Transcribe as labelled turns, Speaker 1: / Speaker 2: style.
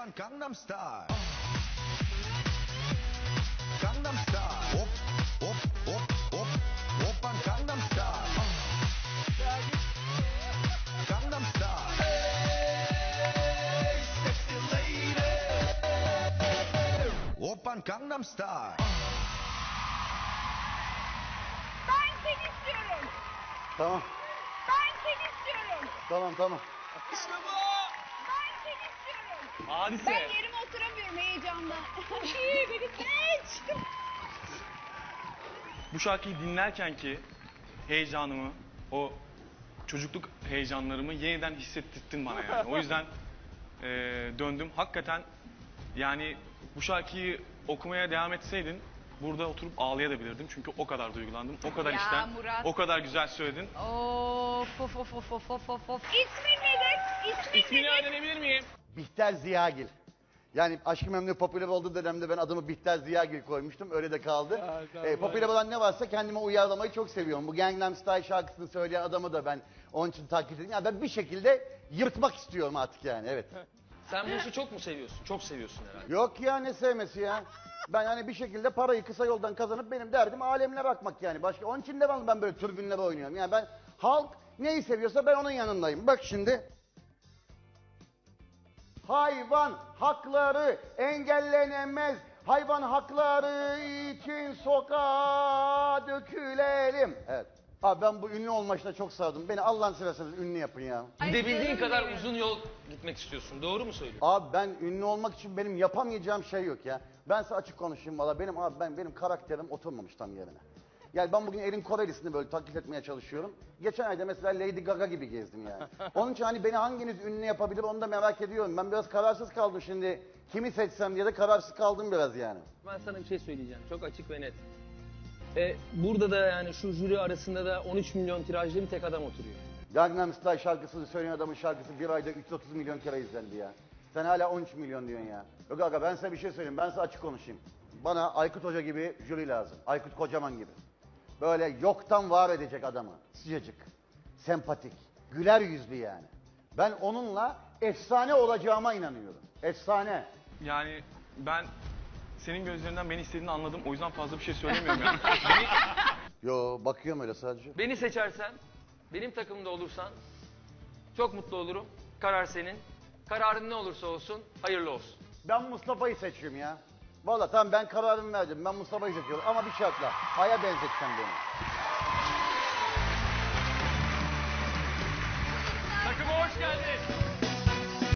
Speaker 1: Oppan Gangnam Style. Gangnam Style. Op, op, op, op. Oppan Gangnam Style. Gangnam Style. Hey, sexy lady. Oppan Gangnam Style.
Speaker 2: Ben seni istiyorum.
Speaker 3: Tamam.
Speaker 2: Ben seni istiyorum.
Speaker 3: Tamam tamam.
Speaker 2: Ben istiyorum.
Speaker 4: Hadise.
Speaker 2: Ben yerime oturamıyorum heyecandan. İyi beni seç.
Speaker 4: Bu şarkıyı dinlerken ki heyecanımı, o çocukluk heyecanlarımı yeniden hissettirdin bana yani. O yüzden eee, döndüm. Hakikaten yani bu şarkıyı okumaya devam etseydin burada oturup ağlayabilirdim. Çünkü o kadar duygulandım. O kadar
Speaker 2: Ya
Speaker 4: içten,
Speaker 2: Murat.
Speaker 4: o kadar güzel söyledin.
Speaker 2: Of of of of of of of of. İsmin
Speaker 4: İsmini
Speaker 2: nedir?
Speaker 4: öğrenebilir miyim?
Speaker 3: Bihter Ziyagil. Yani Aşkı Memnu popüler olduğu dönemde ben adımı Bihter Ziyagil koymuştum. Öyle de kaldı. Ee, popüler olan ne varsa kendime uyarlamayı çok seviyorum. Bu Gangnam Style şarkısını söyleyen adamı da ben onun için taklit ediyorum. Yani ben bir şekilde yırtmak istiyorum artık yani evet.
Speaker 5: Sen bu işi çok mu seviyorsun? Çok seviyorsun herhalde.
Speaker 3: Yok ya ne sevmesi ya. Ben hani bir şekilde parayı kısa yoldan kazanıp benim derdim alemine bakmak yani. Başka onun için de ben, ben böyle türbünlere oynuyorum. Yani ben halk neyi seviyorsa ben onun yanındayım. Bak şimdi. Hayvan hakları engellenemez. Hayvan hakları için sokağa dökülelim. Evet. Abi ben bu ünlü olmaşına çok sardım. Beni Allah'ın severseniz ünlü yapın ya.
Speaker 5: Gidebildiğin kadar uzun yol gitmek istiyorsun. Doğru mu söylüyorsun?
Speaker 3: Abi ben ünlü olmak için benim yapamayacağım şey yok ya. Ben size açık konuşayım valla. Benim abi ben benim karakterim oturmamış tam yerine. Yani ben bugün Erin Korelisini böyle taklit etmeye çalışıyorum. Geçen ayda mesela Lady Gaga gibi gezdim yani. Onun için hani beni hanginiz ünlü yapabilir onu da merak ediyorum. Ben biraz kararsız kaldım şimdi. Kimi seçsem diye de kararsız kaldım biraz yani.
Speaker 5: Ben sana bir şey söyleyeceğim. Çok açık ve net. E, burada da yani şu jüri arasında da 13 milyon tirajlı bir tek adam oturuyor.
Speaker 3: Gangnam Style şarkısını söyleyen adamın şarkısı bir ayda 330 milyon kere izlendi ya. Sen hala 13 milyon diyorsun ya. Yok aga ben size bir şey söyleyeyim. Ben size açık konuşayım. Bana Aykut Hoca gibi jüri lazım. Aykut Kocaman gibi. Böyle yoktan var edecek adamı. Sıcacık, sempatik, güler yüzlü yani. Ben onunla efsane olacağıma inanıyorum. Efsane.
Speaker 4: Yani ben senin gözlerinden beni istediğini anladım. O yüzden fazla bir şey söylemiyorum yani. Beni
Speaker 3: Yo bakıyorum öyle sadece.
Speaker 5: Beni seçersen, benim takımda olursan çok mutlu olurum. Karar senin. Kararın ne olursa olsun hayırlı olsun.
Speaker 3: Ben Mustafa'yı seçiyorum ya. Valla tamam ben kararımı verdim. Ben Mustafa'yı seçiyorum ama bir şartla. Aya benzeteceğim beni.